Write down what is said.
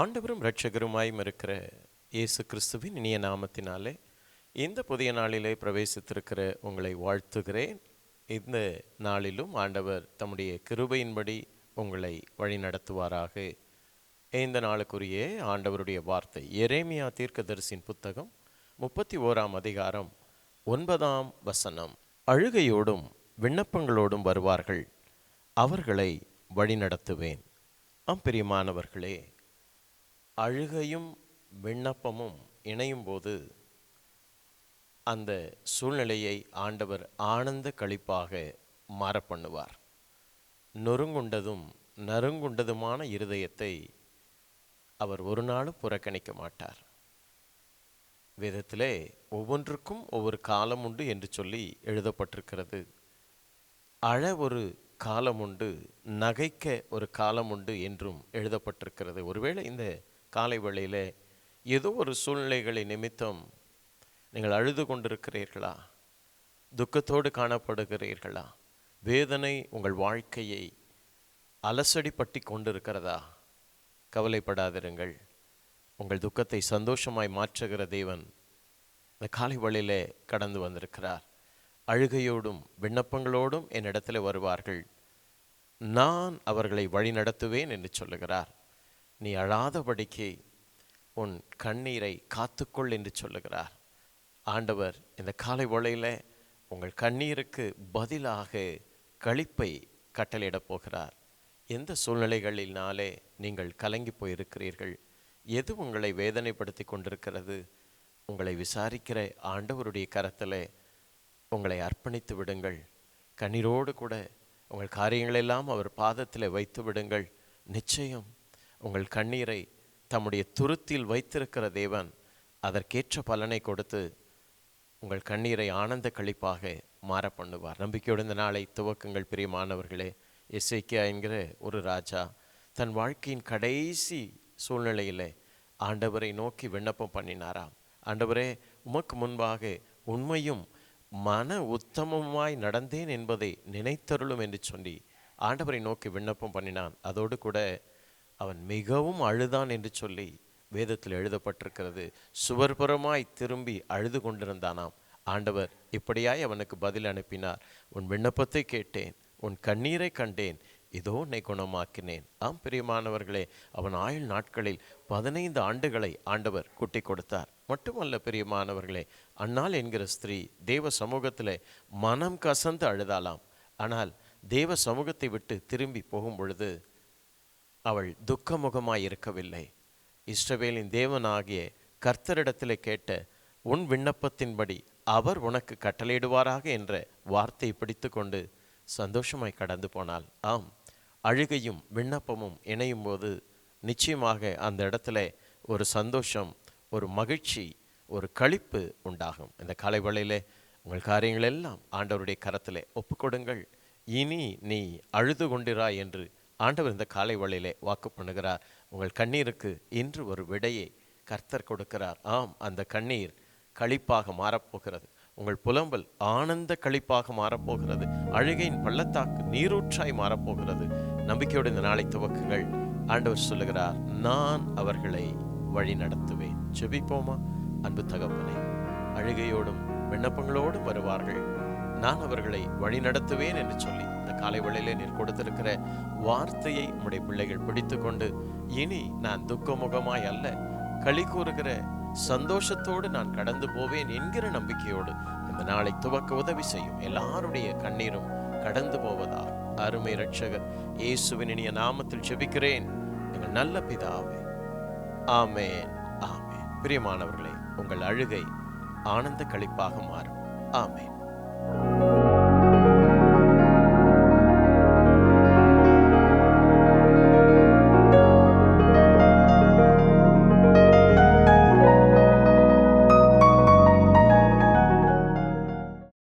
ஆண்டவரும் இரட்சகருமாயும் இருக்கிற இயேசு கிறிஸ்துவின் இனிய நாமத்தினாலே இந்த புதிய நாளிலே பிரவேசித்திருக்கிற உங்களை வாழ்த்துகிறேன். இந்த நாளிலும் ஆண்டவர் தம்முடைய கிருபையின்படி உங்களை வழிநடத்துவாராக. இந்த நாளுக்குரிய ஆண்டவருடைய வார்த்தை எரேமியா தீர்க்கதரிசின் புத்தகம் முப்பத்தி ஓராம் அதிகாரம் ஒன்பதாம் வசனம். அழுகையோடும் விண்ணப்பங்களோடும் வருவார்கள் அவர்களை வழிநடத்துவேன். அம்பிரியமானவர்களே அழுகையும் விண்ணப்பமும் இணையும் போது அந்த சூழ்நிலையை ஆண்டவர் ஆனந்த களிப்பாக மாற பண்ணுவார் நொறுங்குண்டதும் நறுங்குண்டதுமான இருதயத்தை அவர் ஒரு நாளும் புறக்கணிக்க மாட்டார். வேதத்திலே ஒவ்வொன்றுக்கும் ஒவ்வொரு காலம் உண்டு என்று சொல்லி எழுதப்பட்டிருக்கிறது. அழ ஒரு காலம் உண்டு நகைக்க ஒரு காலம் உண்டு என்றும் எழுதப்பட்டிருக்கிறது. ஒருவேளை இந்த காலை வேளையில் ஏதோ ஒரு சூழ்நிலைகளை நிமித்தம் நீங்கள் அழுது கொண்டிருக்கிறீர்களா? துக்கத்தோடு காணப்படுகிறீர்களா? வேதனை உங்கள் வாழ்க்கையை அலசடி பட்டி கொண்டிருக்கிறதா? கவலைப்படாதிருங்கள். உங்கள் துக்கத்தை சந்தோஷமாய் மாற்றுகிற தேவன் இந்த காலை வழியிலே கடந்து வந்திருக்கிறார். அழுகையோடும் விண்ணப்பங்களோடும் என்னிடத்தில் வருவார்கள். நான் அவர்களை வழி நடத்துவேன் என்று சொல்லுகிறார். நீ அழாதபடிக்கு உன் கண்ணீரை காத்துக்கொள் என்று சொல்லுகிறார். ஆண்டவர் இந்த காலை வேளையில் உங்கள் கண்ணீருக்கு பதிலாக கழிப்பை கட்டளையிடப் போகிறார். எந்த சூழ்நிலைகளினாலே நீங்கள் கலங்கி போயிருக்கிறீர்கள்? எது உங்களை வேதனைப்படுத்தி கொண்டிருக்கிறது? உங்களை விசாரிக்கிற ஆண்டவருடைய கரத்தில் உங்களை அர்ப்பணித்து விடுங்கள். கண்ணீரோடு கூட உங்கள் காரியங்களெல்லாம் அவர் பாதத்தில் வைத்து விடுங்கள். நிச்சயம் உங்கள் கண்ணீரை தம்முடைய துருத்தில் வைத்திருக்கிற தேவன் அதற்கேற்ற பலனை கொடுத்து உங்கள் கண்ணீரை ஆனந்த கழிப்பாக மாற பண்ணுவார். நம்பிக்கையோடு இந்த நாளை துவக்கங்கள் பிரியமானவர்களே எஸ்ஐக்கியா என்கிற ஒரு ராஜா தன் வாழ்க்கையின் கடைசி சூழ்நிலையில் ஆண்டவரை நோக்கி விண்ணப்பம் பண்ணினாராம். ஆண்டவரே உமக்கு முன்பாக உண்மையும் மன உத்தமமாய் நடந்தேன் என்பதை நினைத்தருளும் என்று சொல்லி ஆண்டவரை நோக்கி விண்ணப்பம் பண்ணினான். அதோடு கூட அவன் மிகவும் அழுதான் என்று சொல்லி வேதத்தில் எழுதப்பட்டிருக்கிறது. சுவர்புறமாய் திரும்பி அழுது கொண்டிருந்தானாம். ஆண்டவர் இப்படியாய் அவனுக்கு பதில் அனுப்பினார். உன் விண்ணப்பத்தை கேட்டேன் உன் கண்ணீரை கண்டேன் இதோ உன்னை குணமாக்கினேன். ஆம் பிரியமானவர்களே அவன் ஆயுள் நாட்களில் பதினைந்து ஆண்டுகளை ஆண்டவர் கூட்டி கொடுத்தார். மட்டுமல்ல பிரியமானவர்களே அன்னால் என்கிற ஸ்திரீ தேவ சமூகத்தில் மனம் கசந்து அழுதாலாம் ஆனால் தேவ சமூகத்தை விட்டு திரும்பி போகும் பொழுது அவள் துக்கமுகமாய் இருக்கவில்லை. இஸ்ரவேலின் தேவனாகிய கர்த்தரிடத்தில் கேட்ட உன் விண்ணப்பத்தின்படி அவர் உனக்கு கட்டளையிடுவாராக? என்ற வார்த்தையை பிடித்து கொண்டு சந்தோஷமாய் கடந்து போனாள். ஆம் அழுகையும் விண்ணப்பமும் இணையும் போது நிச்சயமாக அந்த இடத்துல ஒரு சந்தோஷம் ஒரு மகிழ்ச்சி ஒரு களிப்பு உண்டாகும். இந்த காலை வேளையிலே உங்கள் காரியங்கள் எல்லாம் ஆண்டவருடைய கரத்தில் ஒப்புக்கொடுங்கள். இனி நீ அழுது கொண்டிராய் என்று ஆண்டவர் இந்த காலை வழியிலே வாக்கு பண்ணுகிறார். உங்கள் கண்ணீருக்கு இன்று ஒரு விடையை கர்த்தர் கொடுக்கிறார். ஆம் அந்த கண்ணீர் களிப்பாக மாறப்போகிறது. உங்கள் புலம்பல் ஆனந்த களிப்பாக மாறப்போகிறது. அழுகையின் பள்ளத்தாக்கு நீரூற்றாய் மாறப்போகிறது. நம்பிக்கையோடு இந்த நாளை துவக்குங்கள். ஆண்டவர் சொல்லுகிறார் நான் அவர்களை வழி நடத்துவேன். செபிப்போமா அன்பு தகப்பனே அழுகையோடும் விண்ணப்பங்களோடும் வருவார்கள். நான் அவர்களை வழி நடத்துவேன் என்று சொல்லி இந்த காலை வேளையிலே நீர் கொடுத்திருக்கிற வார்த்தையை உடைய பிள்ளைகள் பிடித்து கொண்டு இனி நான் துக்கமுகமாய் அல்ல களி கூறுகிற சந்தோஷத்தோடு நான் கடந்து போவேன் என்கிற நம்பிக்கையோடு இந்த நாளை துவக்க உதவி செய்யும் எல்லாருடைய கண்ணீரும் கடந்து போவதா அருமை ரட்சகர் இயேசுவின் இனிய நாமத்தில் ஜெபிக்கிறேன். எங்கள் நல்ல பிதாவே ஆமேன் ஆமேன். பிரியமானவர்களே உங்கள் அழுகை ஆனந்த கழிப்பாக மாறும். ஆமேன்.